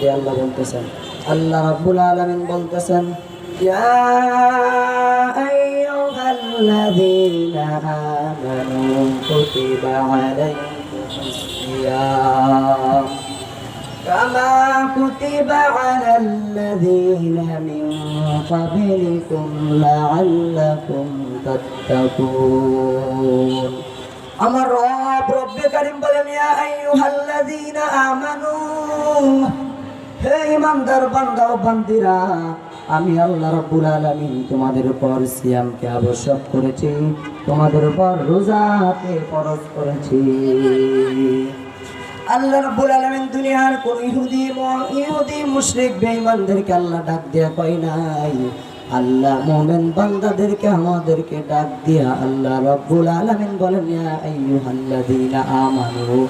মধ্যে আল্লাহ বলতেছেন। আল্লাহ রাব্বুল আলামিন বলতেছেন, ইয়া আইয়ুহাল্লাযীনা আমানু কুতিবা আলাইকুমুস সিয়াম। কামা কুতিবা আলাল্লাযীনা মিন ক্বাবলিকুম লাআল্লাকুম তাত্তাকুন। আমার রব রব্বে করিম বলেন, ইয়া আইয়ুহাল্লাযীনা আমানু হে ইমানদার বান্দা ও বান্দিরা, আমি আল্লাহ রাব্বুল আলামিন তোমাদের উপর সিয়ামকে আবশ্যক করেছি, তোমাদের উপর রোজাকে ফরজ করেছি। আল্লাহ রাব্বুল আলামিন দুনিয়ার কোন ইহুদি ইহুদি মুশরিক বেঈমানদেরকে আল্লাহ ডাক দিয়া কয় নাই। আল্লাহ মুমিন বান্দাদেরকে আমাদেরকে ডাক দিয়া আল্লাহ রাব্বুল আলামিন বলেন, ইয়া আইয়ুহাল্লাযীনা আমানু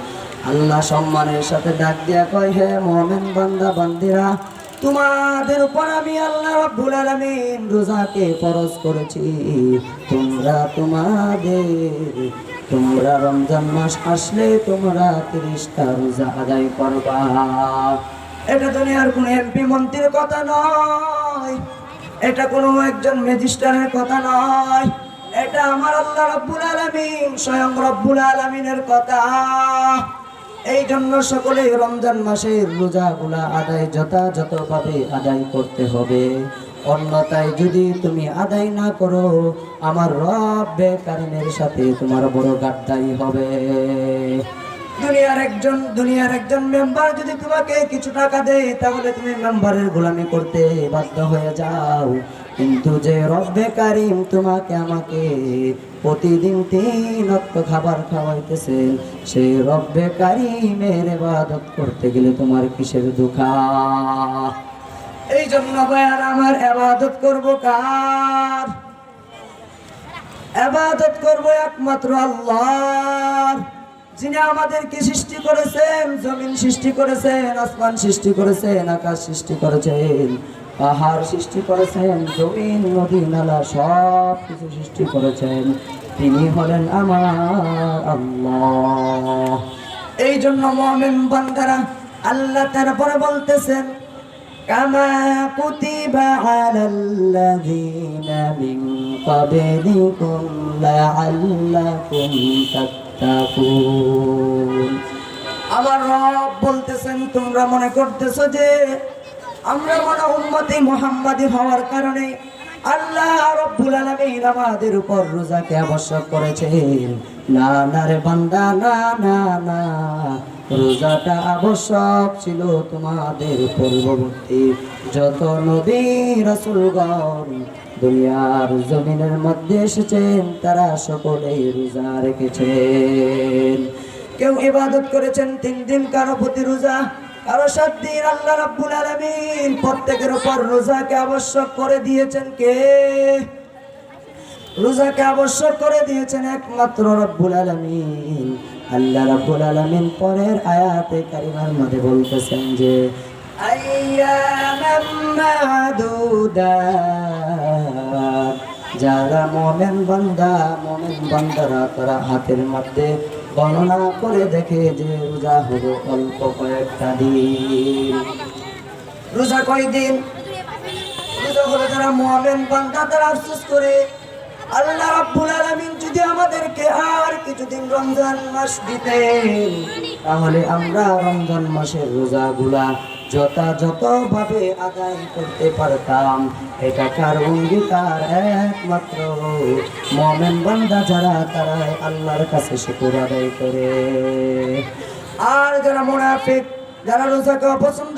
আল্লাহ সম্মানের সাথে ডাক দিয়া কয়, হে মুমিন বান্দা, বান্দিরা, তোমাদের উপর আমি আল্লাহ রাব্বুল আলামিন রোজাকে ফরজ করেছি। তোমরা তোমাদের, তোমরা রমজান মাস আসলে তোমরা তিরিশটা রোজা আদায় করবা। এটা দুনিয়ার কোন এমপি মন্ত্রীর কথা নয়। এটা কোনো একজন ম্যাজিস্ট্রেটের কথা নয়। এটা আমার আল্লাহ রব্বুল আলামিন, স্বয়ং রব্বুল আলামিনের কথা। এই জন্য সকলে রমজান মাসের রোজাগুলা আদায় যথাযথভাবে আদায় করতে হবে। অন্যতায় যদি তুমি আদায় না করো, আমার রব বেকারিনের সাথে তোমার বড় গাদ্দারি হবে। দুনিয়ার একজন দুনিয়ার একজন মেম্বার যদি তোমাকে কিছু টাকা দেয়, তাহলে তুমি মেম্বারের গোলামি করতে বাধ্য হয়ে যাও। কিন্তু যে রব্বে কারিম তোমাকে আমাকে প্রতিদিন তিন খাবার খাওয়াইতেছে। সেই রব্বে কারিমের ইবাদত করতে গেলে তোমার কিসের দুঃখা এই জন্য বয়ার আমার এবাদত করব কার? এবাদত করব একমাত্র আল্লাহর। যিনি আমাদেরকে সৃষ্টি করেছেন জমিন সৃষ্টি করেছেন আসমান সৃষ্টি করেছেন আকাশ সৃষ্টি করেছেন পাহাড় সৃষ্টি করেছেন জমিন নদী নালা সব কিছু সৃষ্টি করেছেন তিনি হলেন আমার আল্লাহ এই জন্য মমিন বান্দারা আল্লাহ তারপরে বলতেছেন كما كتب على الذين من قبلكم لعلكم تتقون আমার রব বলতেছেন, তোমরা মনে করতেছ যে আমরা মনে উন্মতি মোহাম্মদী হওয়ার কারণে আল্লাহ রব্বুল আলামিন আমাদের উপর রোজাকে আবশ্যক করেছেন। না না রে বান্দা, না না না। রোজাটা আবশ্যক ছিল তোমাদের পূর্ববর্তী। যত নবী রাসূলগণ দুনিয়ার জমিনের মধ্যে এসেছেন, তারা সকলেই রোজা রেখেছেন। কেউ ইবাদত করেছেন, তিন দিন কারও প্রতি রোজা, কারও সাত দিন আল্লাহ রাব্বুল আলামিন প্রত্যেকের উপর রোজাকে আবশ্যক করে দিয়েছেন কে? রোজাকে আবশ্যক করে দিয়েছেন একমাত্র রব্বুল আলামিন। আল্লাহ রাব্বুল আলামিন পরের আয়াতে কারিমার মধ্যে বলতেছেন যে যারা মোমেন বান্দা, মোমেন বান্দারা তারা হাতের মধ্যে গণনা করে দেখে যে রোজা হলো অল্প কয়েকটা দিন। রোজা কয়দিন? রোজা হলো যারা মোমেন বান্দা, তারা আফসোস করে, আল্লাহ রাব্বুল আলামিন যদি আমাদেরকে আর কিছুদিন রমজান মাস দিতেন তাহলে আমরা রমজান মাসের রোজাগুলা যথাযথভাবে আদায় করতে পারতাম। এটা কার অঙ্গীকার? একমাত্র মমেন বান্দা যারা তারা আল্লাহর কাছে শুকুর আদায় করে। আর যারা মোনাফিক, যারা রোজাকে অপছন্দ